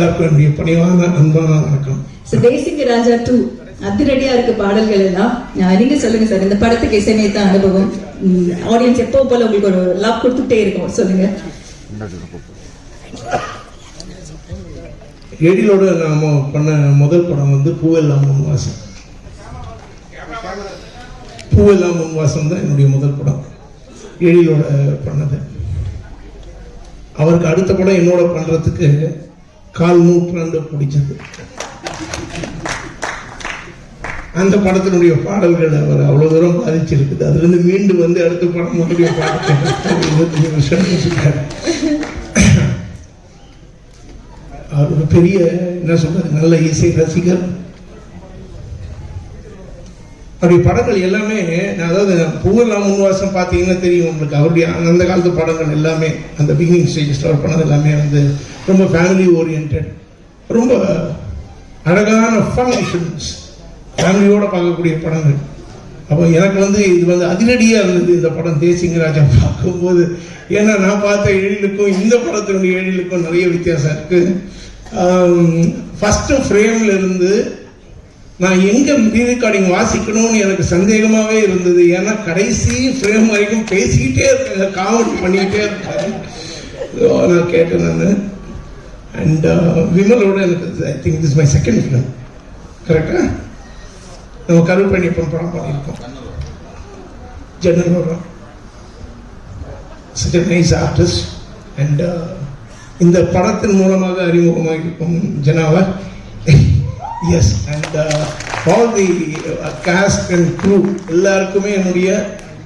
எல்லாருக்கும் என்னுடைய பணிவான அன்பான வணக்கம். So, தேசிங்க ராஜா டூ அதிரடியா இருக்கு பாடல்கள் எல்லாம் நீங்க சொல்லுங்க சார். இந்த படத்துக்கு இசையமைத்த அனுபவம் ஆடியன்ஸ் எப்போ போல உங்களுக்கு ஒரு லவ் கொடுத்துட்டே இருக்கும். சொல்லுங்க. எழிலோட நாம பண்ண முதல் படம் வந்து பூவெல்லாம் முன்வாசம். பூவெல்லாம் முன்வாசம் தான் என்னுடைய முதல் படம். எழிலோட பண்ணது. அவருக்கு அடுத்த படம் என்னோட பண்றதுக்கு கால் நூற்றாண்டு பிடிச்சது. அந்த படத்தினுடைய பாடல்கள் அவர் அவ்வளவு தூரம் பாதிச்சிருக்குது. அதுல இருந்து மீண்டு வந்து அடுத்த படம் மறுபடியும் பாடத்தை இருபத்தஞ்சு வருஷம் அவர் ஒரு பெரிய என்ன சொல்றது நல்ல இசை ரசிகர். அப்படி படங்கள் எல்லாமே நான் அதாவது பூவெல்லாம் முன்வாசம் பார்த்தீங்கன்னா தெரியும் உங்களுக்கு. அவருடைய அந்த காலத்து படங்கள் எல்லாமே அந்த பிகினிங் ஸ்டேஜ் அவர் பண்ணது எல்லாமே வந்து ரொம்ப ஃபேமிலி ஓரியன்ட் ரொம்ப அழகான ஃபன் ஃபிலிம்ஸ் ஃபேமிலியோட பார்க்கக்கூடிய படங்கள். அப்போ எனக்கு வந்து இது வந்து அதிரடியாக இருந்தது இந்த படம் தேசிங்கராஜா பார்க்கும்போது. ஏன்னா நான் பார்த்த எழிலுக்கும் இந்த படத்தினுடைய எழிலுக்கும் நிறைய வித்தியாசம் இருக்குது ஃபஸ்ட்டு ஃப்ரேம்லேருந்து நான் எங்க ரெக்கார்டிங் வாசிக்கணும்னு எனக்கு சந்தேகமாவே இருந்தது. ஏன்னா கடைசி ஃப்ரேம் வரைக்கும் பேசிக்கிட்டே இருக்காங்க காமெடி பண்ணிக்கிட்டே இருக்காங்க. நான் கேட்டேன் நான். அண்ட் uh, விமலோட எனக்கு I think this my second film கரெக்டா நம்ம கருப்பணியப்பன் படம் பண்ணியிருக்கோம். ஜன்னல் such nice artist nice uh, இந்த படத்தின் மூலமாக அறிமுகமாக இருக்கும் ஜனாவா. Yes and all the cast and crew எல்லாருக்குமே என்னுடைய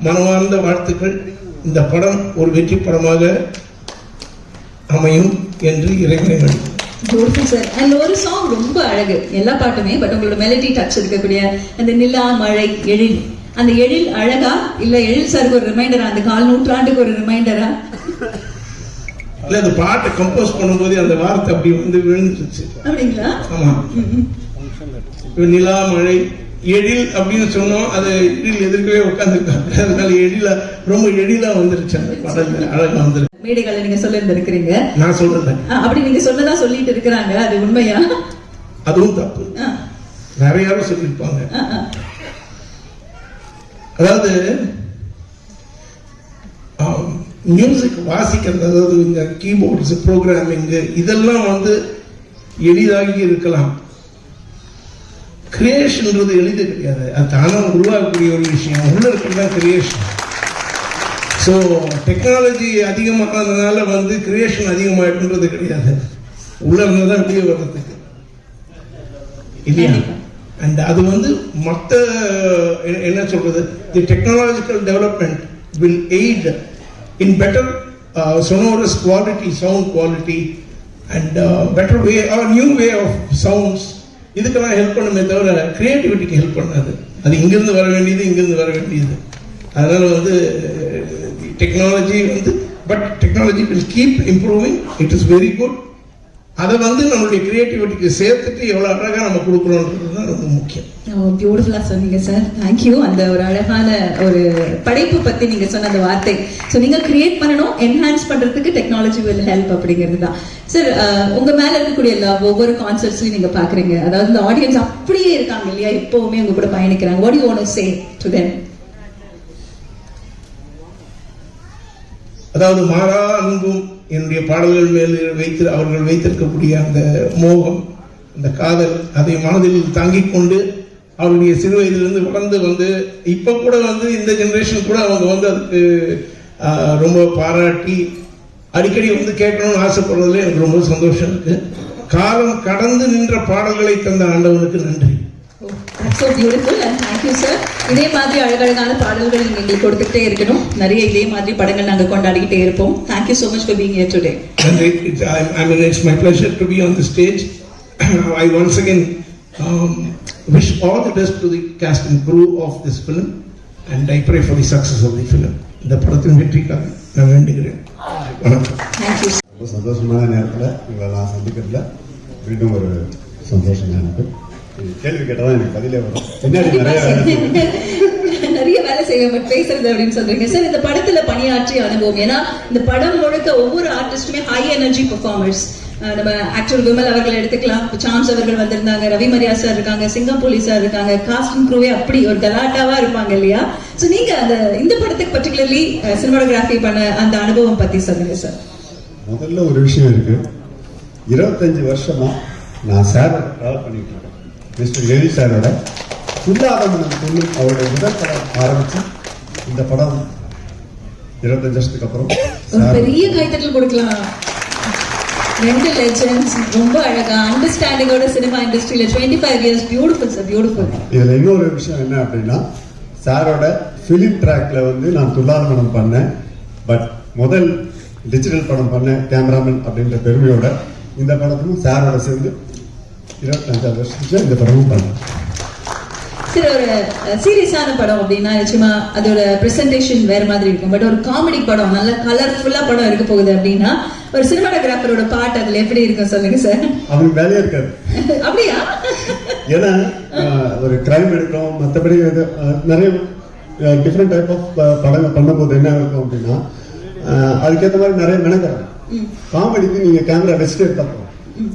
மனமார்ந்த வாழ்த்துக்கள். இந்த படம் ஒரு வெற்றி படமாக அமையும் என்று இறைவனை. பியூட்டிஃபுல் சார் அண்ட் ஒரு சாங் ரொம்ப அழகு. எல்லா பாட்டுமே பட் உங்களோட மெலடி டச் இருக்கக்கூடிய அந்த நிலா மழை எழில். அந்த எழில் அழகா இல்ல எழில் சாருக்கு ஒரு ரிமைண்டரா அந்த கால் நூற்றாண்டுக்கு ஒரு ரிமைண்டரா இல்ல அந்த பாட்டை கம்போஸ் பண்ணும்போது அந்த வார்த்தை அப்படி வந்து விழுந்துருச்சு. அப்படிங்களா? ஆமா. நிலா மழை எழில் அப்படின்னு சொன்னோம். அது எழில் எதிர்க்கவே உட்காந்துருக்காங்க அதனால எழிலா ரொம்ப எழிலா வந்துருச்சு அந்த பாடல். அழகா வந்துருச்சு. மேடைகளை நீங்க சொல்ல இருக்கிறீங்க நான் சொல்றேன். அப்படி நீங்க சொன்னதா சொல்லிட்டு இருக்கிறாங்க. அது உண்மையா? அதுவும் தப்பு. யாரும் சொல்லியிருப்பாங்க. அதாவது மியூசிக் வாசிக்கிறது அதாவது இந்த கீபோர்ட்ஸ் ப்ரோக்ராமிங் இதெல்லாம் வந்து எளிதாகி இருக்கலாம். கிரியேஷன்ன்றது எளிது கிடையாது. அது தானாக உருவாக்கக்கூடிய ஒரு விஷயம். உள்ள இருக்கிறதா தான் கிரியேஷன் ஸோ டெக்னாலஜி அதிகமானதுனால வந்து கிரியேஷன் அதிகமாயிட்டுன்றது கிடையாது. உள்ள இருந்தால் தான் வெளியே வர்றதுக்கு. இல்லையா? அண்ட் அது வந்து மற்ற என்ன சொல்றது? The technological development will aid in better sonorous quality sound quality and better way or new way of sounds இதுக்கெல்லாம் ஹெல்ப் பண்ணுமே தவிர கிரியேட்டிவிட்டிக்கு ஹெல்ப் பண்ணாது. அது இங்கிருந்து வர வேண்டியது இங்கிருந்து வர வேண்டியது. அதனால் வந்து டெக்னாலஜி வந்து but technology will keep improving it is very good அதை வந்து நம்மளுடைய கிரியேட்டிவிட்டிக்கு சேர்த்துட்டு எவ்வளோ அழகாக நம்ம கொடுக்குறோன்றது தான் ரொம்ப முக்கியம். பியூட்டிஃபுல்லாக சொன்னீங்க சார் தேங்க்யூ அந்த ஒரு அழகான ஒரு படைப்பு பற்றி நீங்கள் சொன்ன அந்த வார்த்தை. ஸோ நீங்கள் கிரியேட் பண்ணணும் என்ஹான்ஸ் பண்ணுறதுக்கு டெக்னாலஜி வில் ஹெல்ப் அப்படிங்கிறது தான். சார் உங்கள் மேலே இருக்கக்கூடிய எல்லா ஒவ்வொரு கான்சர்ட்ஸ்லையும் நீங்கள் பார்க்குறீங்க அதாவது இந்த ஆடியன்ஸ் அப்படியே இருக்காங்க இல்லையா? எப்போவுமே உங்கள் கூட பயணிக்கிறாங்க. What you want say to then அதாவது மாறா அன்பும் என்னுடைய பாடல்கள் மேல் வைத்து அவர்கள் வைத்திருக்கக்கூடிய அந்த மோகம் அந்த காதல் அதை மனதில் தாங்கிக் கொண்டு அவருடைய சிறு வயதிலிருந்து வளர்ந்து வந்து இப்போ கூட வந்து இந்த ஜென்ரேஷன் கூட அவங்க வந்து அதுக்கு ரொம்ப பாராட்டி அடிக்கடி வந்து கேட்கணும்னு ஆசைப்படுறதுல எனக்கு ரொம்ப சந்தோஷம் இருக்கு. காலம் கடந்து நின்ற பாடல்களை தந்த ஆண்டவனுக்கு நன்றி. So beautiful and thank you sir இதே மாதிரி அழகழகான பாடல்கள் நீங்க எங்களுக்கு கொடுத்துட்டே இருக்கணும். நிறைய இதே மாதிரி படங்கள் நாங்க கொண்டாடிக்கிட்டே இருப்போம். Thank you so much for being here today. And it, it, I, I mean, it's my pleasure to be on the stage. I once again um, wish all the best to the cast and crew of this film, and I pray for the success of the film. இந்த படத்தின் வெற்றிக்காக நான் வேண்டுகிறேன். வணக்கம். ரொம்ப சந்தோஷமான நேரத்தில் உங்களை நான் சந்திக்கிறதுல. மீண்டும் ஒரு சந்தோஷம் எனக்கு கேள்வி கேட்டால் தான் எனக்கு பதிலே வரும். பின்னாடி நிறைய வேலை செய்யணும். நிறைய வேலை செய்ய பட் பேசுறது அப்படின்னு சொல்றீங்க. சார் இந்த படத்துல பணியாற்றிய அனுபவம். ஏன்னா இந்த படம் முழுக்க ஒவ்வொரு ஆர்டிஸ்டுமே ஹை எனர்ஜி பெர்ஃபார்மர்ஸ் நம்ம ஆக்டர் விமல் அவர்கள் எடுத்துக்கலாம். சாம்ஸ் அவர்கள் வந்திருந்தாங்க ரவி மரியா சார் இருக்காங்க சிங்கம் போலீஸ் சார் இருக்காங்க காஸ்டிங் க்ரூவே அப்படி ஒரு கலாட்டாவா இருப்பாங்க இல்லையா? சோ நீங்க அந்த இந்த படத்துக்கு பர்டிகுலர்லி சினிமாட்டோகிராஃபி பண்ண அந்த அனுபவம் பத்தி சொல்லுங்க சார் முதல்ல ஒரு விஷயம் இருக்கு. இருபத்தஞ்சு வருஷமா நான் சாரோட ட்ராவல் பண்ணிட்டு இருக்கேன். மிஸ்டர் லெவி சாரோட புல்லாதமனம் சொல்லும் அவருடைய முதல் படம் ஆரம்பிச்சு இந்த படம் இருபத்தஞ்சு வருஷத்துக்கு அப்புறம் பெரிய கைத்தட்டல் கொடுக்கலாம். ரெண்டு லெஜண்ட்ஸ் ரொம்ப அழகா அண்டர்ஸ்டாண்டிங்கோட சினிமா இண்டஸ்ட்ரியில twenty five years beautiful sir beautiful இதுல இன்னொரு விஷயம் என்ன அப்படின்னா சாரோட பிலிம் ட்ராக்ல வந்து நான் துல்லாத படம் பண்ணேன். பட் முதல் டிஜிட்டல் படம் பண்ணேன் கேமராமேன் அப்படின்ற பெருமையோட இந்த படத்துக்கும் சாரோட சேர்ந்து இருபத்தஞ்சாவது வருஷத்துல இந்த படமும் பண்ணேன் சரி ஒரு சீரியஸான படம் அப்படின்னா நிச்சயமா அதோட பிரசன்டேஷன் வேற மாதிரி இருக்கும். பட் ஒரு காமெடி படம் நல்ல கலர்ஃபுல்லா படம் இருக்க போகுது அப்படின்னா ஒரு சினிமாட்டோகிராஃபரோட பாட்டு அதுல எப்படி இருக்கும் சொல்லுங்க சார் அவனுக்கு வேலையே இருக்காது. அப்படியா? ஏன்னா ஒரு கிரைம் எடுக்கிறோம் மற்றபடி நிறைய டிஃப்ரெண்ட் டைப் ஆஃப் படங்கள் பண்ணும்போது என்ன இருக்கும் அப்படின்னா அதுக்கேற்ற மாதிரி நிறைய மெனக்கிறாங்க. காமெடிக்கு நீங்க கேமரா வச்சுட்டு எடுத்தா போதும்.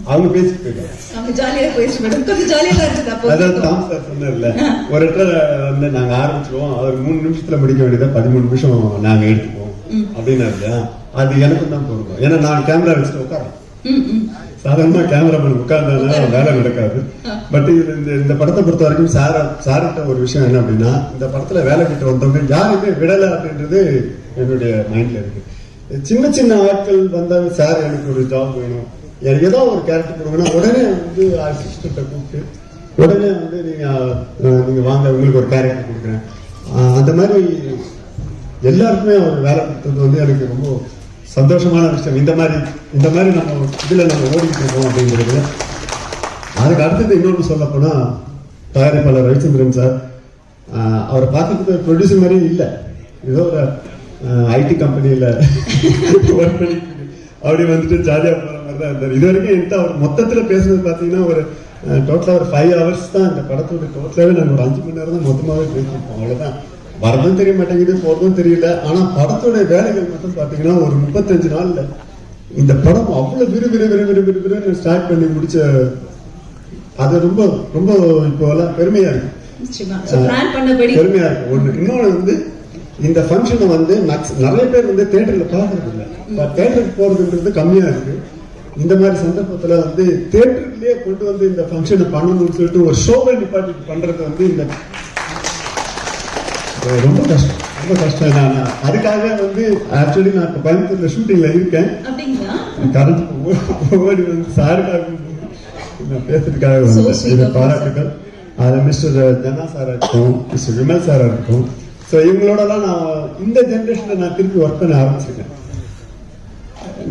அவங்க பேசிட்டு போயிடுவாங்க அவங்க ஜாலியா போயிடுச்சு மேடம் கொஞ்சம் ஜாலியா சார் சொன்னார்ல ஒரு இடத்துல வந்து நாங்க ஆரம்பிச்சிருவோம் அவர் மூணு நிமிஷத்துல முடிக்க வேண்டியதை பதிமூணு நிமிஷம் நாங்க எடுத்துக்குவோம் அப்படின்னா அது எனக்கும் தான் பொருந்தும் ஏன்னா நான் கேமரா வச்சுட்டு உட்காரேன் சாதாரணமா கேமராமேன் உட்கார்ந்தாலும் வேலை நடக்காது. பட் இது இந்த இந்த படத்தை பொறுத்த வரைக்கும் சார சார்கிட்ட ஒரு விஷயம் என்ன அப்படின்னா இந்த படத்துல வேலை கிட்ட வந்தவங்க யாருமே விடல அப்படின்றது என்னுடைய மைண்ட்ல இருக்கு. சின்ன சின்ன ஆட்கள் வந்தாங்க சார் எனக்கு ஒரு ஜாப் வேணும். எனக்கு ஏதோ ஒரு கேரக்டர் கொடுங்கன்னா உடனே வந்து அசிஸ்டண்ட்டை கூப்பிட்டு உடனே வந்து நீங்கள் நீங்கள் வாங்க உங்களுக்கு ஒரு கேரக்டர் கொடுக்குறேன். அந்த மாதிரி எல்லாருக்குமே அவர் வேலை கொடுத்தது வந்து எனக்கு ரொம்ப சந்தோஷமான விஷயம். இந்த மாதிரி இந்த மாதிரி நம்ம இதில் நம்ம ஓடிட்டு இருக்கோம் அப்படிங்கிறது. அதுக்கு அடுத்தது இன்னொன்று சொல்லப்போனால் தயாரிப்பாளர் ரவிச்சந்திரன் சார் அவரை பார்க்கறதுக்கு ப்ரொடியூசர் மாதிரியே இல்லை. ஏதோ ஒரு ஐடி கம்பெனியில் ஒர்க் பண்ணி அப்படி வந்துட்டு ஜாலியாக தான் இருந்தார் இது வரைக்கும் என்கிட்ட அவர் மொத்தத்தில் பேசுனது பார்த்தீங்கன்னா ஒரு டோட்டலாக ஒரு ஃபைவ் ஹவர்ஸ் தான் இந்த படத்தோட டோட்டலாகவே நாங்கள் ஒரு அஞ்சு மணி நேரம் தான் மொத்தமாகவே பேசியிருப்போம் அவ்வளோதான் வரதும் தெரிய மாட்டேங்குது போறதும் தெரியல. ஆனா படத்தோட வேலைகள் மட்டும் பாத்தீங்கன்னா ஒரு முப்பத்தஞ்சு நாள்ல இந்த படம் அவ்வளவு விறு விறு விறு விறு விறு விறுன்னு ஸ்டார்ட் பண்ணி முடிச்ச அது ரொம்ப ரொம்ப இப்போ எல்லாம் பெருமையா இருக்கு. பெருமையா இருக்கு. ஒண்ணு இன்னொன்னு வந்து இந்த ஃபங்க்ஷனை வந்து நிறைய பேர் வந்து தேட்டர்ல பாக்குறது இல்ல. தேட்டருக்கு போறதுன்றது கம்மியா இருக்கு. இந்த மாதிரி சந்தர்ப்பத்துல வந்து தேட்டருக்குள்ளேயே கொண்டு வந்து இந்த ஃபங்க்ஷனை பண்ணணும்னு சொல்லிட்டு ஒரு ஷோவை நிப்பாட்டி பண்றது வந்து இந்த ரொம்ப கஷ்டம். ரொம்ப கஷ்டம். நான் அதுக்காக வந்து ஆக்சுவலி நான் இப்போ கோயம்புத்தூர்ல ஷூட்டிங்ல இருக்கேன். கரண்ட் ஓடி வந்து சாருக்காக நான் பேசுறதுக்காக you, பாராட்டுகள் அது மிஸ்டர் ஜனா சாரா இருக்கும் மிஸ்டர் விமல் சாரா இருக்கும். ஸோ இவங்களோடலாம் நான் இந்த ஜென்ரேஷன்ல நான் திருப்பி ஒர்க் பண்ண ஆரம்பிச்சிருக்கேன்.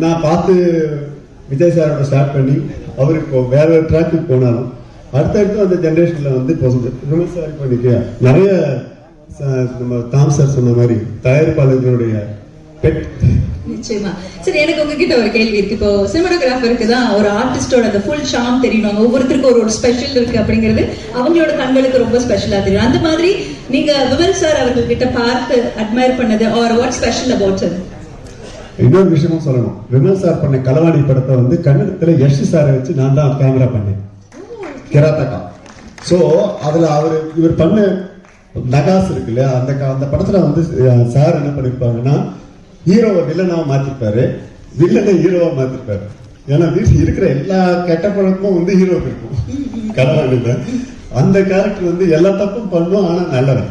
நான் பார்த்து விஜய் சாரோட ஸ்டார்ட் பண்ணி அவருக்கு இப்போ வேற ஒரு ட்ராக்கு போனாலும் அடுத்தடுத்து அந்த ஜென்ரேஷன்ல வந்து இப்போ விமல் சார் இப்போ இன்னைக்கு நிறைய நம்ம தாம் சார் சொன்ன மாதிரி தயாரிப்பாளர்களுடைய பெட் நிச்சயமா. சரி எனக்கு உங்ககிட்ட ஒரு கேள்வி இருக்கு. இப்போ சினிமாட்டோகிராஃபருக்கு தான் ஒரு ஆர்டிஸ்டோட அந்த ஃபுல் ஷாம் தெரியணும். அவங்க ஒவ்வொருத்தருக்கும் ஒரு ஒரு ஸ்பெஷல் இருக்கு அப்படிங்கிறது அவங்களோட கண்களுக்கு ரொம்ப ஸ்பெஷலா தெரியும். அந்த மாதிரி நீங்க விமல் சார் அவர்கள் கிட்ட பார்த்து அட்மயர் பண்ணது or what special about sir இன்னொரு விஷயமும் சொல்லணும். விமல் சார் பண்ண களவாணி படத்தை வந்து கன்னடத்துல யஷ் சாரை வச்சு நான் தான் கேமரா பண்ணேன். கிராத்தகா சோ அதுல அவர் இவர் பண்ண நகாஸ் இருக்கு இல்லையா? அந்த அந்த படத்துல வந்து சார் என்ன பண்ணிருப்பாங்கன்னா ஹீரோவை வில்லனாவை மாத்திருப்பாரு. வில்லனை ஹீரோவா மாத்திருப்பாரு. ஏன்னா வீட்டில் இருக்கிற எல்லா கெட்ட பழக்கமும் வந்து ஹீரோக்கு இருக்கும். களவாணில அந்த கேரக்டர் வந்து எல்லா தப்பும் பண்ணும் ஆனா நல்லவன்.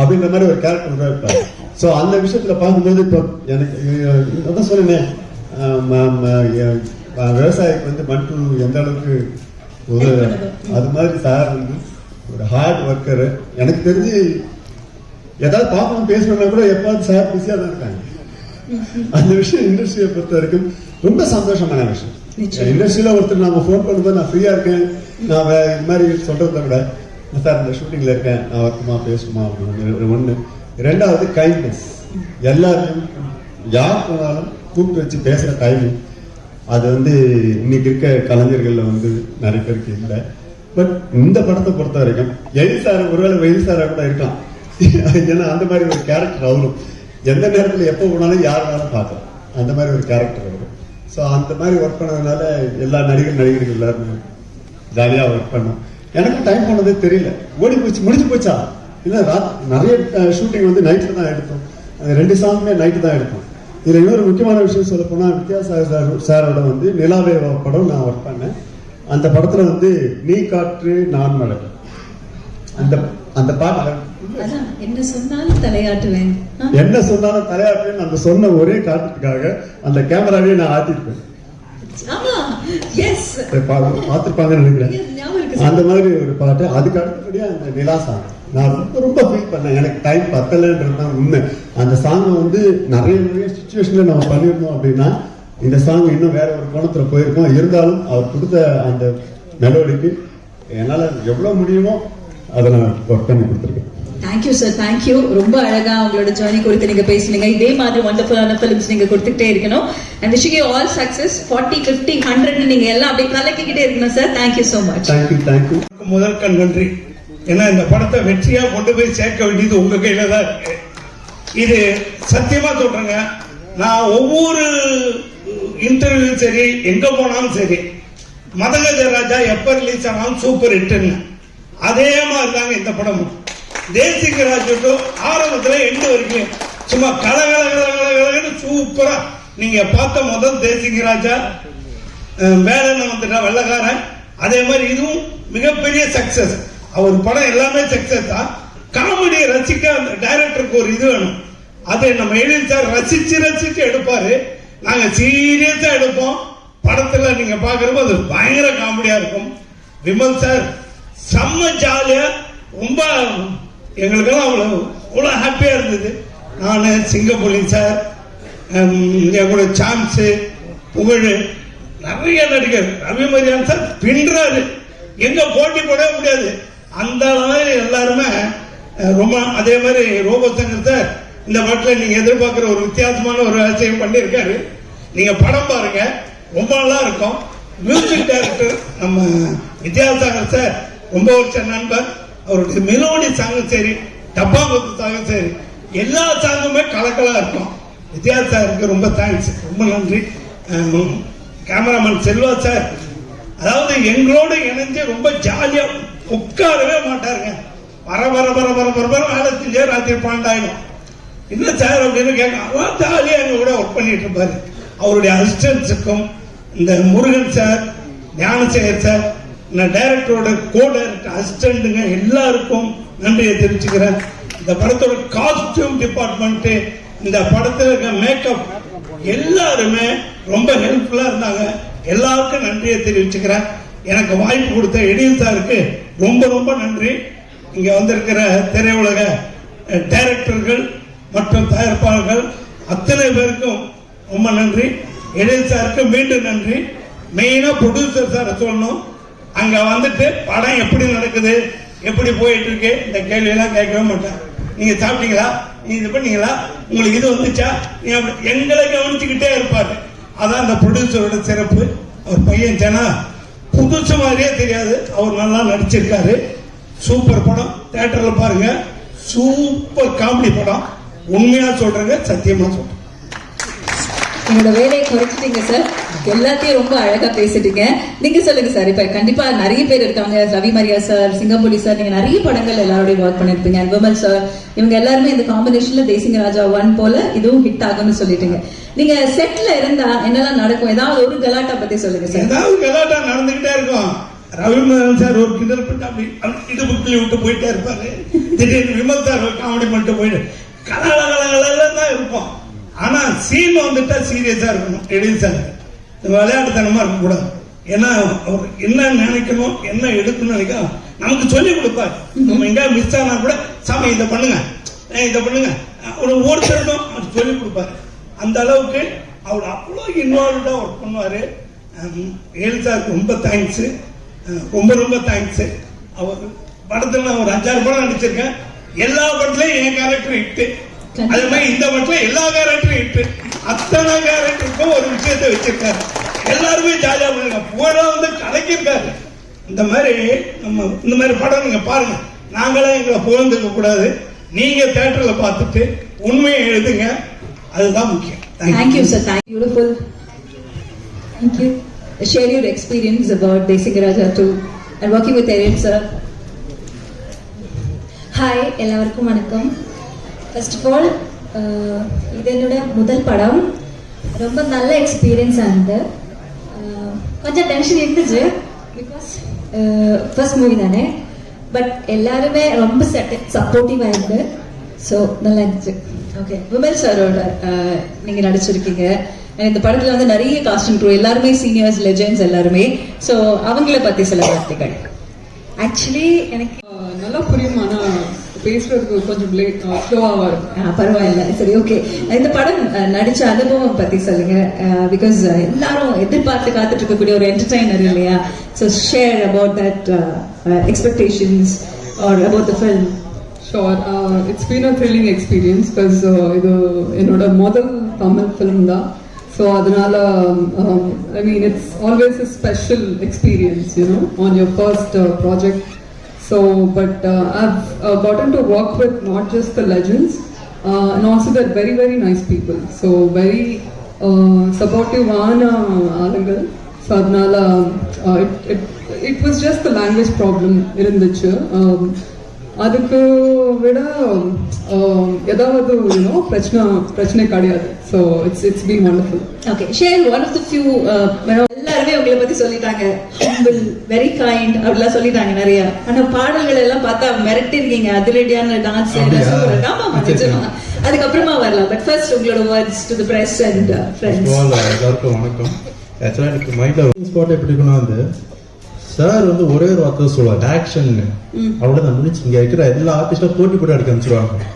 அப்படின்ற மாதிரி ஒரு கேரக்டர் உருவாக்கிட்டார் ஸோ அந்த விஷயத்துல பார்க்கும்போது இப்போ எனக்கு அதான் சொன்னேனே விவசாயிக்கு வந்து மண்புழு எந்த அளவுக்கு ஒரு அது மாதிரி சார் வந்து ஒரு ஹார்ட் ஒர்க்கர் எனக்கு தெரிஞ்சு ஏதாவது பார்க்கணும் பேசணும்னா கூட எப்பாவது சார் பிஸியாக தான் இருக்காங்க. அந்த விஷயம் இண்டஸ்ட்ரியை பொறுத்த வரைக்கும் ரொம்ப சந்தோஷமான விஷயம். இண்டஸ்ட்ரியில ஒருத்தர் நாம ஃபோன் பண்ணும்போது நான் ஃப்ரீயா இருக்கேன். நான் இது மாதிரி சொல்றதை விட சார் இந்த ஷூட்டிங்ல இருக்கேன். நான் வரட்டுமா பேசுமா? அப்படின்னு ஒண்ணு. ரெண்டாவது கைண்ட்னஸ் எல்லாரையும் யார் போனாலும் கூப்பிட்டு வச்சு பேசுகிற டைமிங் அது வந்து இன்னைக்கு இருக்க கலைஞர்களில் வந்து நிறைய பேருக்கு இல்லை. பட் இந்த படத்தை பொறுத்த வரைக்கும் எலி சார் ஒருவேளை வெயில் சாரா கூட இருக்கலாம். ஏன்னா அந்த மாதிரி ஒரு கேரக்டர் அவரும். எந்த நேரத்தில் எப்போ போனாலும் யார் வேணாலும் பார்க்கலாம். அந்த மாதிரி ஒரு கேரக்டர் வரும் ஸோ அந்த மாதிரி ஒர்க் பண்ணதுனால எல்லா நடிகர் நடிகர்கள் எல்லாருமே ஜாலியாக ஒர்க் பண்ணோம். எனக்கு டைம் போனதே தெரியல. ஓடி போச்சு முடிஞ்சு போச்சா? இல்லை நிறைய ஷூட்டிங் வந்து நைட்டில் தான் எடுத்தோம். ரெண்டு சாங்குமே நைட்டு தான் எடுத்தோம். இதில் இன்னொரு முக்கியமான விஷயம் சொல்ல போனால் வித்யாசாகர் சார் சாரோட வந்து நிலாவே படம் நான் ஒர்க் பண்ணேன். அந்த படத்தில் வந்து நீ காற்று நான் மழை அந்த அந்த பாட்டு என்ன சொன்னாலும் தலையாட்டுவேன்? என்ன சொன்னாலும் தலையாட்டுன்னு அந்த சொன்ன ஒரே காரணத்துக்காக அந்த கேமராவே நான் ஆத்திருப்பேன். பார்த்திருப்பாங்கன்னு நினைக்கிறேன். அந்த மாதிரி ஒரு பாட்டு. அதுக்கு அடுத்தபடியா அந்த நிலா சாங். நான் ரொம்ப ரொம்ப ஃபீல் பண்ணேன். எனக்கு டைம் பத்தலைன்றது தான் உண்மை. அந்த சாங்கை வந்து நிறைய நிறைய சுச்சுவேஷன்ல நம்ம பண்ணியிருந்தோம் அப்படின்னா இந்த சாங் இன்னும் வேற ஒரு கோணத்துல போயிருக்கோம். இருந்தாலும் அவர் கொடுத்த அந்த மெலோடிக்கு என்னால எவ்வளவு முடியுமோ அதை நான் ஒர்க் பண்ணி கொடுத்துருக்கேன். தேங்க்யூ சார் தேங்க்யூ ரொம்ப அழகா உங்களோட ஜேர்னி குறித்து நீங்க பேசுனீங்க. இதே மாதிரி வண்டர்ஃபுல்லான ஃபிலிம்ஸ் நீங்க கொடுத்துட்டே இருக்கணும். And wishing you all success forty fifty hundred நீங்க எல்லாம் அப்படியே கலக்கிக்கிட்டே இருக்கணும் sir thank you so much thank you thank you முதல் கண் நன்றி. ஏன்னா இந்த படத்தை வெற்றியா கொண்டு போய் சேர்க்க வேண்டியது உங்க கையில தான் இருக்கு. இது சத்தியமா சொல்றேங்க. நான் ஒவ்வொரு இன்டர்வியூ சரி எங்க போனாலும் சரி மதகஜ ராஜா எப்ப ரிலீஸ் ஆனாலும் சூப்பர் ஹிட்னு அதே மாதிரி தாங்க இந்த படமும். தேசிக ராஜு ஆரம்பத்துல எண்டு வரைக்கும் சும்மா கல கல கல கல கலன்னு சூப்பரா நீங்க பார்த்த முதல் தேசிக ராஜா வேலைன்னு வந்துட்டா வெள்ளக்காரன். அதே மாதிரி இதுவும் மிகப்பெரிய சக்சஸ் அவர் படம் எல்லாமே சக்சஸ் தான் காமெடியை ரசிக்க அந்த டைரக்டருக்கு ஒரு இது வேணும். அதை நம்ம எழுதி சார் ரசிச்சு ரசிச்சு எடுப்பாரு. நாங்க சீரியஸா எடுப்போம். படத்துல நீங்க பாக்குறப்போ அது பயங்கர காமெடியா இருக்கும். விமல் சார் செம்ம ஜாலியா ரொம்ப எங்களுக்கெல்லாம் அவ்வளவு அவ்வளோ ஹாப்பியா இருந்தது. நான் சிங்கப்பூலி சார் எங்களோட சாம்ஸு புகழ் நிறைய நடிகர். ரவி மரியான் சார் பின்றாரு எங்க போட்டி போடவே முடியாது. அந்த மாதிரி எல்லாருமே ரொம்ப அதே மாதிரி ரோபோசங்கர் சார் இந்த பாட்டில் நீங்க எதிர்பார்க்குற ஒரு வித்தியாசமான ஒரு விஷயம் பண்ணியிருக்காரு. நீங்க படம் பாருங்க ரொம்ப நல்லா இருக்கும். மியூசிக் டைரக்டர் நம்ம வித்யாசாகர் சார் ரொம்ப வருஷம் நண்பர். அவருடைய மெலோடி சாங்கும் சரி டப்பா பத்து சாங்கும் சரி எல்லா சாங்குமே கலக்கலா இருக்கும். வித்யாசாகருக்கு ரொம்ப தேங்க்ஸ் ரொம்ப நன்றி. கேமராமேன் செல்வா சார் அதாவது எங்களோட இணைஞ்சு ரொம்ப ஜாலியா உட்காரவே மாட்டாருங்க. வர வர வர வர வர வர வேலை செஞ்சே ராத்திரி பன்னெண்டாயிடும். என்ன சார் அப்படின்னு கேட்க ஜாலியாக எங்க கூட ஒர்க் பண்ணிட்டு இருப்பாரு. அவருடைய அசிஸ்டன்ஸுக்கும் இந்த முருகன் சார் ஞானசேகர் சார் இந்த டைரக்டரோட கோ டைரக்டர் அசிஸ்டன்ட்டுங்க எல்லாருக்கும் நன்றியை தெரிவிச்சுக்கிறேன். இந்த படத்தோட காஸ்டியூம் டிபார்ட்மெண்ட்டு இந்த படத்தில் இருக்க மேக்கப் எல்லாருமே ரொம்ப ஹெல்ப்ஃபுல்லாக இருந்தாங்க. எல்லாருக்கும் நன்றியை தெரிவிச்சுக்கிறேன். எனக்கு வாய்ப்பு கொடுத்த எடியன் சாருக்கு ரொம்ப ரொம்ப நன்றி. இங்கே வந்திருக்கிற திரையுலக டைரக்டர்கள் மற்றும் தயாரிப்பாளர்கள் அத்தனை பேருக்கும் ரொம்ப நன்றி. எழில் சாருக்கு மீண்டும் நன்றி. மெயினாக ப்ரொடியூசர் சார் சொல்லணும். அங்கே வந்துட்டு படம் எப்படி நடக்குது எப்படி போயிட்டு இருக்கு இந்த கேள்வி எல்லாம் கேட்கவே மாட்டேன். நீங்கள் சாப்பிட்டீங்களா? நீங்கள் இது பண்ணீங்களா? உங்களுக்கு இது வந்துச்சா? நீ அப்படி- எங்களை கவனிச்சுக்கிட்டே இருப்பார். அதான் அந்த ப்ரொடியூசரோட சிறப்பு. அவர் பையன் ஜனா. புதுசு மாதிரியே தெரியாது. அவர் நல்லா நடிச்சிருக்காரு. சூப்பர் படம். தேட்டரில் பாருங்க. சூப்பர் காமெடி படம். உண்மையா சொல்றேங்க சத்தியமா சொல்றேன். என்னோட வேலையை குறைச்சிட்டீங்க சார் எல்லாத்தையும் ரொம்ப அழகா பேசிட்டீங்க. நீங்க சொல்லுங்க சார் இப்ப கண்டிப்பா நிறைய பேர் இருக்காங்க. ரவி மரியா சார் சிங்கம்புலி சார் நீங்க நிறைய படங்கள் எல்லாரோடையும் ஒர்க் பண்ணிருப்பீங்க. And விமல் சார் இவங்க எல்லாருமே இந்த காம்பினேஷன்ல தேசிங்க ராஜா ஒன் போல இதுவும் ஹிட் ஆகும்னு சொல்லிட்டீங்க. நீங்க செட்ல இருந்தா என்னெல்லாம் நடக்கும்? ஏதாவது ஒரு கலாட்டா பத்தி சொல்லுங்க சார் ஏதாவது கலாட்டா நடந்துகிட்டே இருக்கும். ரவிமோகன் சார் ஒரு கிண்டல் பண்ணி அப்படி இடுப்பு விட்டு போயிட்டே இருப்பாரு. திடீர்னு விமல் சார் காமெடி பண்ணிட்டு போயிட்டு கலகலகலகலாம் தான் இருப்போம். ஆனா சீன் வந்துட்டா சீரியஸா இருக்கணும். எடில் சார் விளையாட்டுத்தனமா இருக்க கூடாது. ஏன்னா அவர் என்ன நினைக்கணும் என்ன எடுக்கணும்னு நினைக்கணும் நமக்கு சொல்லி கொடுப்பாரு. நம்ம எங்கேயாவது மிஸ் ஆனா கூட சாமி இதை பண்ணுங்க. இதை பண்ணுங்க. ஒரு ஒருத்தருக்கும் அது சொல்லி கொடுப்பாரு. அந்த அளவுக்கு அவர் அவ்வளோ இன்வால்வ்டாக ஒர்க் பண்ணுவாரு. ஏழுசாருக்கு ரொம்ப தேங்க்ஸ் ரொம்ப ரொம்ப தேங்க்ஸ் அவர் படத்துல நான் ஒரு அஞ்சாறு படம் நடிச்சிருக்கேன். எல்லா படத்துலயும் என் கேரக்டர் இட்டு அது மாதிரி இந்த படத்துல எல்லா கேரக்டரும் இட்டு அத்தனை கேரக்டருக்கும் ஒரு விஷயத்தை வச்சிருக்காரு. எல்லாருமே ஜாலியா பண்ணுங்க பூரா வந்து கலக்கியிருக்காரு. இந்த மாதிரி நம்ம இந்த மாதிரி படம் நீங்க பாருங்க. நாங்களாம் எங்களை புகழ்ந்துக்க கூடாது. நீங்க தேட்டர்ல பார்த்துட்டு உண்மையை எழுதுங்க. அதுதான் முக்கியம். Thank you sir thank beautiful Thank you. Share your experience about Desigaraja too and working with Ariel hi எல்லாருக்கும் வணக்கம் ஃபர்ஸ்ட் ஆஃப் ஆல் இது என்னோட முதல் படம். ரொம்ப நல்ல எக்ஸ்பீரியன்ஸாக இருந்தது. கொஞ்சம் டென்ஷன் இருந்துச்சு. பிகாஸ் ஃபர்ஸ்ட் மூவி தானே. பட் எல்லாருமே ரொம்ப சப்போர்ட்டிவாக இருந்து. ஸோ நல்லா இருந்துச்சு. ஓகே விமல் சாரோட நீங்க நடிச்சிருக்கீங்க. இந்த படத்துல வந்து நிறைய காஸ்டிங் க்ரூ எல்லாருமே சீனியர்ஸ் லெஜெண்ட்ஸ் எல்லாருமே. ஸோ அவங்கள பத்தி சில வார்த்தைகள். ஆக்சுவலி எனக்கு நல்லா புரியும்? பேசுறதுக்கு கொஞ்சம் லேட் ஸ்லோவா வரும் ஆ, பரவாயில்ல. சரி ஓகே இந்த படம் நடிச்ச அனுபவம் பத்தி சொல்லுங்க. பிகாஸ் எல்லாரும் எதிர்பார்த்து காத்துட்டு இருக்கக்கூடிய ஒரு என்டர்டைனர் இல்லையா? So share about that expectations or about the film sure it's been a thrilling experience because இது என்னோட முதல் தமிழ் ஃபிலிம் தான். ஸோ அதனால I mean it's always a special experience you know on your first project so but I've gotten to work with not just the legends uh, and also they're very very nice people so very uh, supportive ஆன ஆளுங்கள் so அதனால it it it was just the language problem இருந்துச்சு Um, அதுக்கு விட um, ஏதாவது you know பிரச்சனை பிரச்சனை கிடையாது. So it's it's been wonderful okay share one of the few எல்லாருமே உங்களை பத்தி சொல்லிட்டாங்க. ஹம்பிள் வெரி கைண்ட் அப்படிலாம் சொல்லிட்டாங்க நிறைய. ஆனா பாடல்கள் எல்லாம் பார்த்தா மிரட்டி இருக்கீங்க அதிரடியான டான்ஸ்? ஆமா. நிஜமா அதுக்கப்புறமா வரலாம். பட் ஃபர்ஸ்ட் உங்களோட words to the press and friends எல்லாருக்கும் வணக்கம். ஆக்சுவலாக எனக்கு மைண்டில் ஸ்பாட் எப்படி இருக்குன்னா வந்து சார் வந்து ஒரே ஒரு வார்த்தை சொல்லுவார் ஆக்ஷன் அவ்வளோதான் முடிச்சு இங்கே இருக்கிற எல்லா ஆர்டிஸ்டும் போட்டி போட்டு அடிக்க அமைச்சிருவாங்க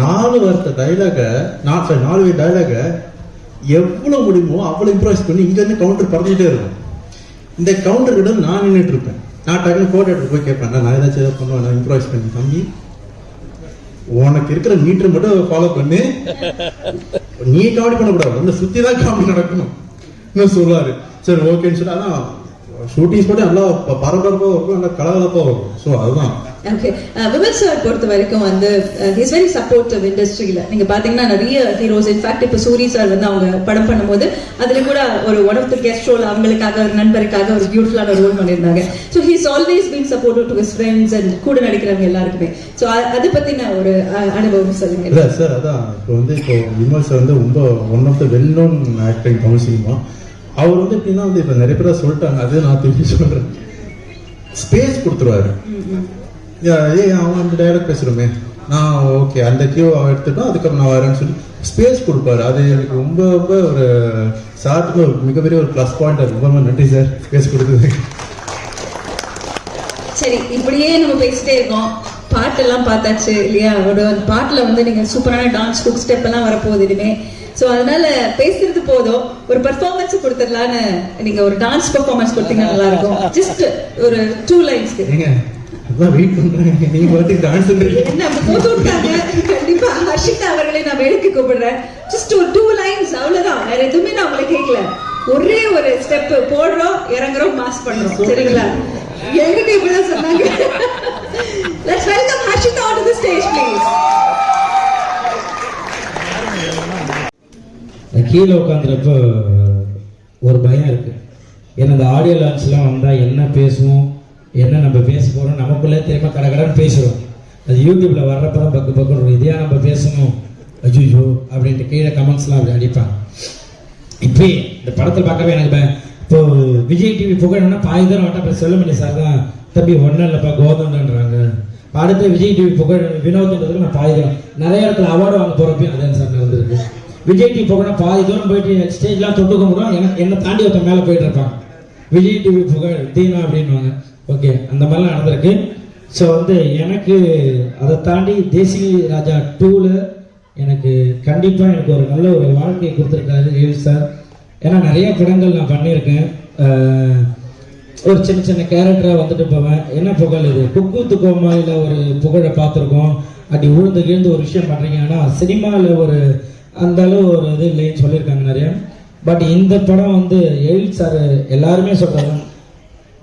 நாலு வார்த்தை டைலாக நான் நாலு டைலாக எவ்வளோ முடியுமோ அவ்வளோ இம்ப்ரவைஸ் பண்ணி இங்கேருந்து கவுண்டர் பறந்துகிட்டே இருக்கும். இந்த கவுண்டர் கிட்ட நான் நின்றுட்டு இருப்பேன். நான் டக்குனு ஃபோட்டோ எடுத்து போய் கேட்பேன் நான் ஏதாச்சும் ஏதாவது பண்ணுவேன் நான் இம்ப்ரவைஸ் பண்ணி தம்பி. உனக்கு இருக்கிற மீட்டர் மட்டும் ஃபாலோ பண்ணி. நீ காமெடி பண்ணக்கூடாது. அந்த சுத்தி தான் காமெடி நடக்கணும். இன்னும் சொல்லுவாரு. சரி ஓகேன்னு சொல்லி அதான் ஷூட்டிங்ஸ் மட்டும் நல்லா ப- பரபரப்பா இருக்கும் நல்லா கலகலப்பா இருக்கும். ஸோ அதுதான். ஓகே விமல் சார் பொறுத்த வரைக்கும் வந்து இஸ் வெரி சப்போர்ட்டிவ் இண்டஸ்ட்ரியில நீங்க பாத்தீங்கன்னா நிறைய ஹீரோஸ் இன்ஃபேக்ட் இப்போ சூரி சார் வந்து அவங்க படம் பண்ணும்போது அதுல கூட ஒரு one of the guest role அவங்களுக்காக ஒரு நண்பருக்காக ஒரு பியூட்டிஃபுல்லான ரோல் பண்ணியிருந்தாங்க. So he's always been supportive to his friends and கூட நடிக்கிறவங்க எல்லாருக்குமே. ஸோ அதை பத்தின ஒரு அனுபவம் சொல்லுங்க. இல்ல சார் அதான். இப்போ வந்து இப்போ விமல் சார் வந்து ரொம்ப one of the well known actor Tamil cinema அவர் வந்து எப்படின்னா வந்து இப்போ நிறைய பேர் சொல்லிட்டாங்க. அது நான் திருப்பி சொல்றேன். ஸ்பேஸ் கொடுத்துருவாரு. ஏய் அவன் அந்த டைலாக் பேசுறோமே. நான் ஓகே அந்த கியூ அவன் எடுத்துட்டோம் அதுக்கப்புறம் நான் வரேன்னு சொல்லி ஸ்பேஸ் கொடுப்பாரு. அது எனக்கு ரொம்ப ரொம்ப ஒரு சார்ட்டுக்கு ஒரு மிகப்பெரிய ஒரு ப்ளஸ் பாயிண்ட் ரொம்ப ரொம்ப நன்றி சார் ஸ்பேஸ் கொடுத்தது சரி இப்படியே நம்ம பேசிட்டே இருக்கோம். பாட்டெல்லாம் பார்த்தாச்சு இல்லையா? ஒரு பாட்டுல வந்து நீங்க சூப்பரான டான்ஸ் குக் ஸ்டெப் எல்லாம் வரப்போகுது இனிமே. ஸோ அதனால பேசுறது போதும். ஒரு பெர்ஃபார்மன்ஸ் கொடுத்துடலான்னு நீங்க ஒரு டான்ஸ் பெர்ஃபார்மன்ஸ் கொடுத்தீங்கன்னா நல்லா இருக்கும் ஜஸ்ட் ஒரு டூ லைன்ஸ்க்கு அதான் வெயிட் பண்றேன். நீங்க பாட்டுக்கு டான்ஸ் என்ன அப்படி போட்டு விட்டாங்க? கண்டிப்பா ஹர்ஷிதா அவர்களை நான் வேலைக்கு கூப்பிடுறேன். ஜஸ்ட் ஒரு டூ லைன்ஸ் அவ்வளவுதான். வேற எதுவுமே நான் உங்களை கேட்கல ஒரே ஒரு ஸ்டெப் போடுறோம் இறங்குறோம் மாஸ் பண்றோம். சரிங்களா? என்கிட்ட இப்படிதான் சொன்னாங்க. Let's welcome Harshitha on to the stage please கீழே உட்காந்துறப்ப ஒரு பயம் இருக்கு. ஏன்னா இந்த ஆடியோ லான்ச்லாம் வந்தால் என்ன பேசுவோம் என்ன நம்ம பேச போகிறோம் நமக்குள்ளே தெரியாம கடன் பேசுகிறோம் அது யூடியூப்பில் வர்றப்ப தான் பக்கு பக்கம் இருக்கும் நம்ம பேசணும். அஜுஜோ அப்படின்ட்டு கீழே கமெண்ட்ஸ்லாம் அப்படி அடிப்பாங்க. இப்போ இந்த படத்தில் பார்க்கவே எனக்கு இப்போ விஜய் டிவி புகழன்னா பாய்தான் வாட்டா இப்போ அப்புறம் செல்லமணி சார் தான் தம்பி ஒன்றும் இல்லைப்பா கோதண்டன்றாங்க. அடுத்து விஜய் டிவி புகழ் வினோத்ன்றதுக்கு நான் பாய்தான் நிறைய இடத்துல அவார்டு வாங்க போகிறப்பையும் அதான் சார் நடந்திருக்கு விஜய் டிவி போகணும். பாதி தூரம் போயிட்டு ஸ்டேஜ்லாம் தொட்டு கும்பிடுவோம் என்னை தாண்டி ஒருத்தன் மேலே போயிட்டு இருப்பாங்க விஜய் டிவி புகழ் தீனா அப்படின்வாங்க ஓகே அந்த மாதிரிலாம் நடந்திருக்கு. ஸோ வந்து எனக்கு அதை தாண்டி தேசிய ராஜா டூவில் எனக்கு கண்டிப்பாக எனக்கு ஒரு நல்ல ஒரு வாழ்க்கையை கொடுத்துருக்காரு ஏவி சார். ஏன்னா நிறைய படங்கள் நான் பண்ணியிருக்கேன். ஒரு சின்ன சின்ன கேரக்டராக வந்துட்டு போவேன். என்ன புகழ் இது? குக்கூத்து கோமாளியில் ஒரு புகழை பார்த்துருக்கோம். அப்படி உழுந்து கீழ்ந்து ஒரு விஷயம் பண்ணுறீங்க ஆனால் சினிமாவில் ஒரு அந்த அளவு ஒரு இது இல்லைன்னு சொல்லியிருக்காங்க நிறைய. பட் இந்த படம் வந்து எழில் சார் எல்லாருமே சொல்கிறாங்க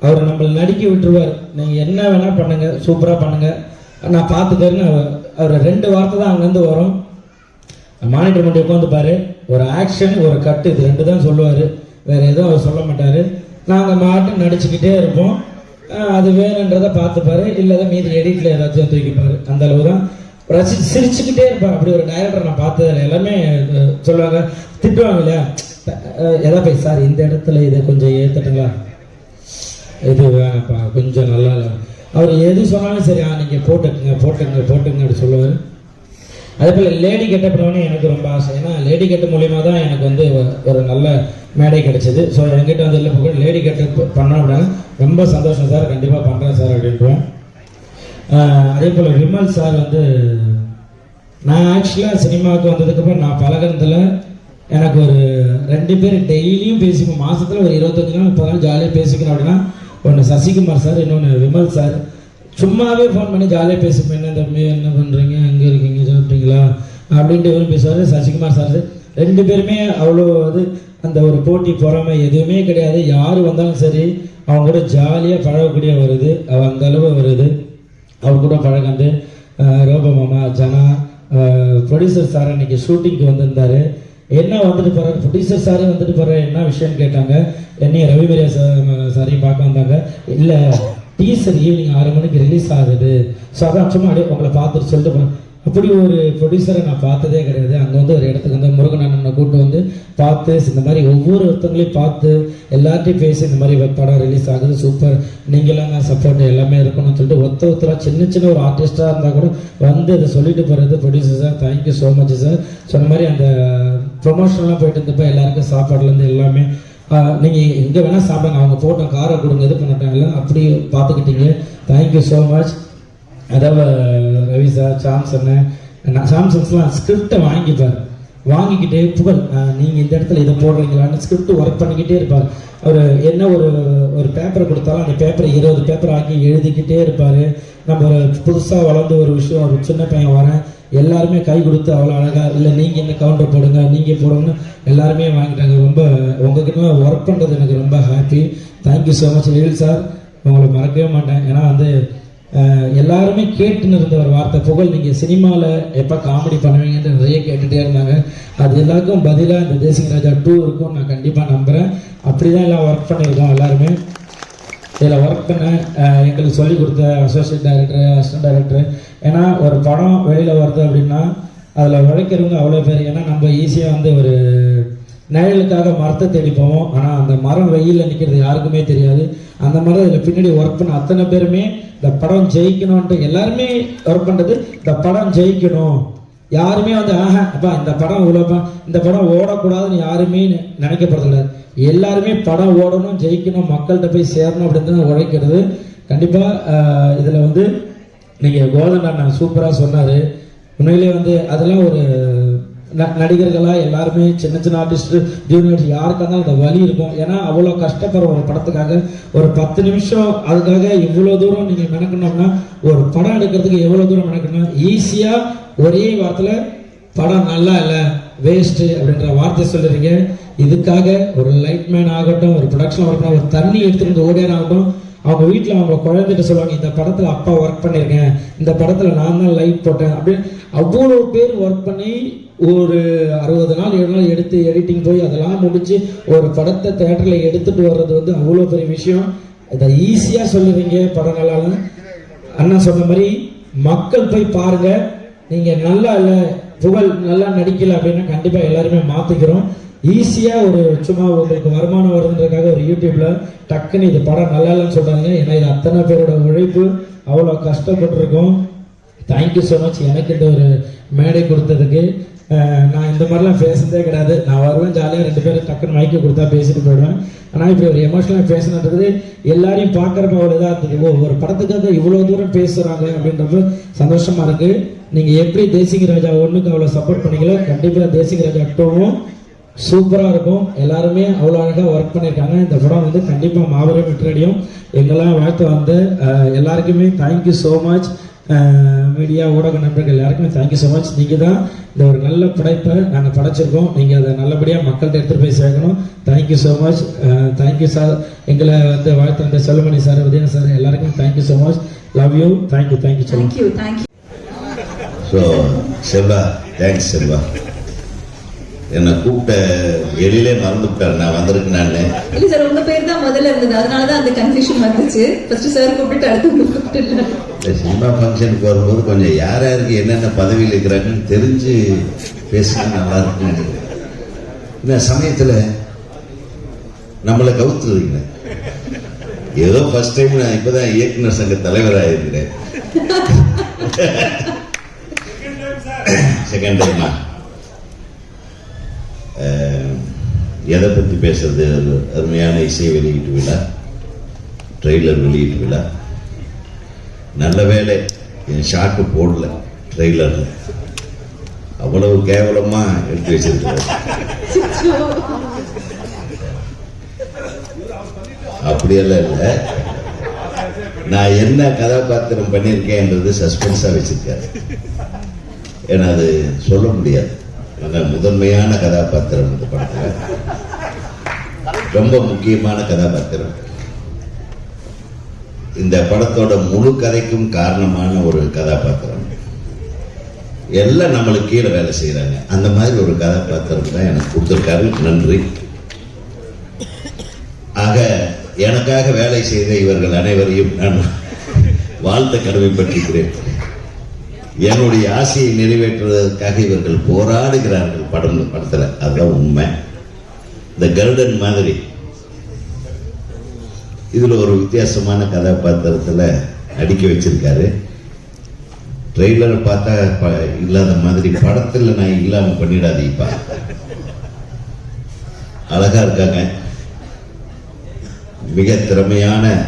அவர் நம்மளை நடிக்க விட்டுருவார். நீங்கள் என்ன வேணால் பண்ணுங்கள் சூப்பராக பண்ணுங்கள் நான் பார்த்துக்கறேன்னு அவர் அவர் ரெண்டு வார்த்தை தான் அங்கேருந்து வரும். மானிட்டர் மட்டும் உட்காந்துப்பார் ஒரு ஆக்ஷன் ஒரு கட்டு இது ரெண்டு தான் சொல்லுவார். வேறு எதுவும் அவர் சொல்ல மாட்டார். நாங்கள் மாட்டு நடிச்சுக்கிட்டே இருப்போம். அது வேணுன்றதை பார்த்துப்பாரு. தான் மீதி எடிட்டில் ஏதாச்சும் தூக்கிப்பார். அந்த அளவு தான். ரசி சிரிச்சுக்கிட்டே இருப்பாங்க. அப்படி ஒரு டைரக்டர் நான் பார்த்ததில்ல எல்லாமே சொல்லுவாங்க திட்டுவாங்க இல்லையா? எதா போய் சார் இந்த இடத்துல இதை கொஞ்சம் ஏற்றுட்டுங்களா இது வேணாப்பா கொஞ்சம் நல்லா இல்லை. அவர் எது சொன்னாலும் சரி ஆ நீங்கள் போட்டுக்குங்க போட்டுங்க போட்டுங்க அப்படி சொல்லுவார். அதே போல் லேடி கெட்டப் பண்ணவனே எனக்கு ரொம்ப ஆசை. ஏன்னா லேடி கெட்ட மூலியமாக தான் எனக்கு வந்து ஒரு நல்ல மேடை கிடைச்சிது. ஸோ என்கிட்ட வந்து இல்லை லேடி கெட்டப் பண்ண அப்படின்னா ரொம்ப சந்தோஷம் சார் கண்டிப்பாக பண்ணுறேன் சார் அப்படின்ட்டுவேன் அதே போல் விமல் சார் வந்து நான் ஆக்சுவலாக சினிமாவுக்கு வந்ததுக்கப்புறம் நான் பழகிறதுல எனக்கு ஒரு ரெண்டு பேர் டெய்லியும் பேசிப்போம். மாதத்தில் ஒரு இருபத்தஞ்சு நாள் முப்பது நாள் ஜாலியாக பேசிக்கணும் அப்படின்னா ஒன்று சசிகுமார் சார் இன்னொன்று விமல் சார். சும்மாவே ஃபோன் பண்ணி ஜாலியாக பேசிப்போம். என்ன தம்பி என்ன பண்ணுறீங்க எங்கே இருக்கீங்க? சாப்பிட்டீங்களா அப்படின்ட்டு இவரும் பேசுவார் சசிகுமார் சார். ரெண்டு பேருமே அவ்வளோ இது அந்த ஒரு போட்டி பொறாமை எதுவுமே கிடையாது. யார் வந்தாலும் சரி அவங்க கூட ஜாலியாக பழகக்கூடிய ஒரு இது அந்த அளவு ஒரு இது. அவர் கூட பழகந்து ரோபோ மாமா ஜனா ப்ரொடியூசர் சார் அன்னைக்கு ஷூட்டிங்க்கு வந்திருந்தாரு. என்ன வந்துட்டு போறாரு? ப்ரொடியூசர் சாரே வந்துட்டு போற என்ன விஷயம்னு கேட்டாங்க. என்னையும் ரவிமரியா சார் சாரையும் பார்க்க வந்தாங்க. இல்லை டீசர் ஈவினிங் ஆறு மணிக்கு ரிலீஸ் ஆகுது. ஸோ அதான் சும்மா அப்படியே உங்களை பார்த்துட்டு சொல்லிட்டு போனேன் அப்படி ஒரு ப்ரொடியூசரை நான் பார்த்ததே கிடையாது. அங்கே வந்து ஒரு இடத்துக்கு வந்து முருகன் அண்ணனை கூட்டு வந்து பார்த்து இந்த மாதிரி ஒவ்வொரு ஒருத்தங்களையும் பார்த்து எல்லார்ட்டையும் பேசி இந்த மாதிரி படம் ரிலீஸ் ஆகுது சூப்பர் நீங்களாம் தான் சப்போர்ட் எல்லாமே இருக்கணும்னு சொல்லிட்டு ஒத்த ஒருத்தராக சின்ன சின்ன ஒரு ஆர்டிஸ்டாக இருந்தால் கூட வந்து அதை சொல்லிட்டு போகிறது producer sir thank you so much sir சொன்ன மாதிரி அந்த ப்ரொமோஷன்லாம் போயிட்டு இருந்தப்போ எல்லாருக்கும் சாப்பாடுலேருந்து எல்லாமே நீங்கள் எங்கே வேணால் சாப்பிடுங்க. அவங்க போட்டோம் காரை கொடுங்க இது பண்ணட்டும் எல்லாம் அப்படி பார்த்துக்கிட்டீங்க. தேங்க்யூ ஸோ மச் அதாவது ரவி சார் சாம்சன் சாம்சன்ஸ்லாம் ஸ்கிரிப்டை வாங்கிப்பார். வாங்கிக்கிட்டே புகழ் நீங்கள் இந்த இடத்துல இதை போடுறீங்களான்னு ஸ்கிரிப்ட் ஒர்க் பண்ணிக்கிட்டே இருப்பார். அவர் என்ன ஒரு ஒரு பேப்பரை கொடுத்தாலும் அந்த பேப்பரை இருபது பேப்பர் ஆக்கி எழுதிக்கிட்டே இருப்பார். நம்ம ஒரு புதுசாக வளர்ந்து ஒரு விஷயம் ஒரு சின்ன பையன் வரேன். எல்லாருமே கை கொடுத்து அவ்வளோ அழகாக இல்லை நீங்கள் என்ன கவுண்டர் போடுங்க நீங்கள் போடுங்கன்னு எல்லாருமே வாங்கிட்டாங்க. ரொம்ப உங்ககிட்ட ஒர்க் பண்ணுறது எனக்கு ரொம்ப happy thank you so much Ezhil sir உங்களை மறக்கவே மாட்டேன். ஏன்னா வந்து எல்லாருமே கேட்டுன்னு இருந்த ஒரு வார்த்தை. புகழ் நீங்கள் சினிமாவில் எப்போ காமெடி பண்ணுவீங்கன்னு நிறைய கேட்டுகிட்டே இருந்தாங்க. அது எல்லாருக்கும் பதிலாக இந்த தேசிங் ராஜா டூ இருக்கும் நான் கண்டிப்பாக நம்புகிறேன் அப்படி தான் எல்லாம் ஒர்க் பண்ணியிருக்கோம் எல்லாருமே. இதில் ஒர்க் பண்ண எங்களுக்கு சொல்லிக் கொடுத்த அசோசியேட் டைரக்டர் அசிஸ்டன்ட் டைரக்டர் ஏன்னா ஒரு படம் வெளியில் வருது அப்படின்னா அதில் உழைக்கிறவங்க அவ்வளோ பேர். ஏன்னா நம்ம ஈஸியாக வந்து ஒரு நிழலுக்காக மரத்தை தேடி போவோம். ஆனால் அந்த மரம் வெயிலில் நிற்கிறது யாருக்குமே தெரியாது. அந்த மாதிரி இதில் பின்னாடி ஒர்க் பண்ண அத்தனை பேருமே இந்த படம் ஜெயிக்கணும்ன்ட்டு எல்லாருமே ஒர்க் பண்ணுறது இந்த படம் ஜெயிக்கணும். யாருமே வந்து ஆஹா அப்பா இந்த படம் இவ்வளோப்பா இந்த படம் ஓடக்கூடாதுன்னு யாருமே நி- நினைக்கப்படுறதில்ல எல்லாருமே படம் ஓடணும் ஜெயிக்கணும் மக்கள்கிட்ட போய் சேரணும் அப்படின்னு உழைக்கிறது. கண்டிப்பாக இதில் வந்து நீங்கள் கோதன் நான் சூப்பராக சொன்னார். உண்மையிலேயே வந்து அதெல்லாம் ஒரு ந- எல்லாருமே சின்ன சின்ன ஆர்டிஸ்ட் ஜூனியர்ஸ் யாருக்காக இருந்தாலும் அந்த வழி இருக்கும். ஏன்னா அவ்வளோ கஷ்டப்படுற ஒரு படத்துக்காக ஒரு பத்து நிமிஷம் அதுக்காக இவ்வளோ தூரம் நீங்கள் மெனக்கணும்னா ஒரு படம் எடுக்கிறதுக்கு எவ்வளோ தூரம் மெனக்கணும் ஈஸியாக ஒரே வாரத்தில் படம் நல்லா இல்லை வேஸ்ட்டு அப்படின்ற வார்த்தை சொல்லுறீங்க இதுக்காக ஒரு லைட்மேன் ஆகட்டும் ஒரு ப்ரொடக்ஷன் ஆகட்டும் ஒரு தண்ணி எடுத்துகிட்டு வந்து ஓடியார் ஆகட்டும் அவங்க வீட்டில் அவங்க குழந்தைகிட்ட சொல்லுவாங்க இந்த படத்தில் அப்பா ஒர்க் பண்ணியிருக்கேன் இந்த படத்தில் நான் தான் லைட் போட்டேன். அப்படின்னு அவ்வளோ பேர் ஒர்க் பண்ணி ஒரு அறுபது நாள் ஏழு நாள் எடுத்து எடிட்டிங் போய் அதெல்லாம் முடிச்சு ஒரு படத்தை தேட்டரில் எடுத்துட்டு வர்றது வந்து அவ்வளோ பெரிய விஷயம். இதை ஈஸியாக சொல்லுவீங்க படம் நல்லாலும் அண்ணா சொன்ன மாதிரி மக்கள் போய் பாருங்கள் நீங்கள் நல்லா இல்லை புகழ் நல்லா நடிக்கல அப்படின்னா கண்டிப்பாக எல்லாருமே மாற்றிக்கிறோம் ஈஸியாக ஒரு சும்மா உங்களுக்கு வருமானம் வருதுன்றக்காக ஒரு யூடியூப்பில் டக்குன்னு இது படம் நல்லா இல்லைன்னு சொல்கிறாங்க ஏன்னா இது அத்தனை பேரோட உழைப்பு. அவ்வளோ கஷ்டப்பட்டுருக்கோம். தேங்க்யூ ஸோ மச் எனக்கு இந்த ஒரு மேடை கொடுத்ததுக்கு. நான் இந்த மாதிரிலாம் பேசுனதே கிடையாது. நான் வருவேன் ஜாலியாக ரெண்டு பேரும் டக்குன்னு மைக்கு கொடுத்தா பேசிட்டு போயிடுவேன். ஆனால் இப்படி ஒரு எமோஷனலாக பேசினது எல்லாரையும் பார்க்குறப்ப அவ்வளோ இதாக இருந்தது. ஓ ஒரு படத்துக்காக இவ்வளோ தூரம் பேசுகிறாங்க அப்படின்றப்ப சந்தோஷமாக இருக்குது நீங்கள் எப்படி தேசிக ராஜா ஒன்றுக்கு அவ்வளோ சப்போர்ட் பண்ணீங்களோ கண்டிப்பாக தேசிக ராஜா டூவும் சூப்பராக இருக்கும். எல்லாருமே அவ்வளோ அழகாக ஒர்க் பண்ணியிருக்காங்க இந்த படம் வந்து கண்டிப்பாக மாபெரும் வெற்றியடையும் எங்கெல்லாம் வாழ்த்து வந்து எல்லாருக்குமே தேங்க்யூ ஸோ மச் மீடியா ஊடக நண்பர்கள் எல்லாருக்குமே தேங்க்யூ ஸோ மச் நீங்கள் தான் இந்த ஒரு நல்ல படைப்பை நாங்கள் படைச்சிருக்கோம். நீங்கள் அதை நல்லபடியாக மக்கள்கிட்ட எடுத்துகிட்டு போய் சேர்க்கணும். Thank you so much thank you sir எங்களை வந்து வாழ்த்து வந்த செல்வமணி சார் உதயன் சார் எல்லாருக்கும் thank you so much love you thank you thank you thank you thank you so Selva thanks Selva என்னை கூப்பிட்ட எழிலே மறந்துவிட்டார் நான் வந்திருக்கேன் நான் இல்ல சார் உங்க பேர் தான் முதல்ல இருந்தது. அதனாலதான் அந்த கன்ஃபியூஷன் வந்துச்சு. ஃபர்ஸ்ட் சார் கூப்பிட்டு அடுத்து கூப்பிட்டு சினிமா ஃபங்க்ஷனுக்கு வரும்போது கொஞ்சம் யார் யாருக்கு என்னென்ன பதவியில் இருக்கிறாங்கன்னு தெரிஞ்சு பேசினா நல்லா இருக்கும்னு நினைக்கிறேன். இந்த சமயத்தில் நம்மளை கவுத்துறீங்க ஏதோ ஃபர்ஸ்ட் டைம் நான் இப்பதான் இயக்குனர் சங்க தலைவராக இருக்கிறேன் செகண்ட் டைமா எதை பற்றி பேசுறது? அருமையான இசை வெளியீட்டு விழா ட்ரெய்லர் வெளியீட்டு விழா. நல்ல வேலை என் ஷாட்டு போடல ட்ரெய்லரில் அவ்வளவு கேவலமாக எடுத்து வச்சிருக்கிறார். அப்படியெல்லாம் இல்லை. நான் என்ன கதாபாத்திரம் பண்ணியிருக்கேன்றது சஸ்பென்ஸாக வச்சிருக்காரு. ஏன்னா அது சொல்ல முடியாது. அதான் முதன்மையான கதாபாத்திரம் இந்த படத்துல. ரொம்ப முக்கியமான கதாபாத்திரம். இந்த படத்தோட முழு கதைக்கும் காரணமான ஒரு கதாபாத்திரம். எல்லாம் நம்மளுக்கு கீழே வேலை செய்யறாங்க அந்த மாதிரி ஒரு கதாபாத்திரம் தான் எனக்கு கொடுத்துருக்காரு. நன்றி. ஆக எனக்காக வேலை செய்த இவர்கள் அனைவரையும் நான் வாழ்த்த கடமைப்பட்டிருக்கிறேன். என்னுடைய ஆசையை நிறைவேற்றுவதற்காக இவர்கள் போராடுகிறார்கள். படம் படத்தில். அதுதான் உண்மை. இந்த கருடன் மாதிரி இதில் ஒரு வித்தியாசமான கதாபாத்திரத்தில் அடிக்க வச்சிருக்காரு. ட்ரெய்லரை பார்த்தா ப- இல்லாத மாதிரி. படத்தில் நான் இல்லாமல் பண்ணிடாதீப்பா. அழகா இருக்காங்க. மிக திறமையான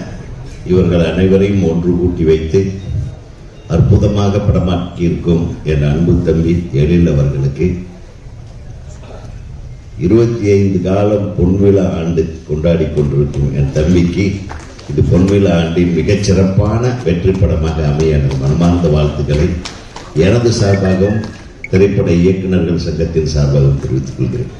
இவர்கள் அனைவரையும் ஒன்று கூட்டி வைத்து அற்புதமாக படமாக்கியிருக்கும் என் அன்பு தம்பி எழில் அவர்களுக்கு. இருபத்தி ஐந்து காலம் பொன்விழா ஆண்டு கொண்டாடி கொண்டிருக்கும் என் தம்பிக்கு இது பொன்விழா ஆண்டின் மிகச் சிறப்பான வெற்றி படமாக அமைய எனது மனமார்ந்த வாழ்த்துக்களை எனது சார்பாகவும் திரைப்பட இயக்குநர்கள் சங்கத்தின் சார்பாகவும் தெரிவித்துக் கொள்கிறேன்.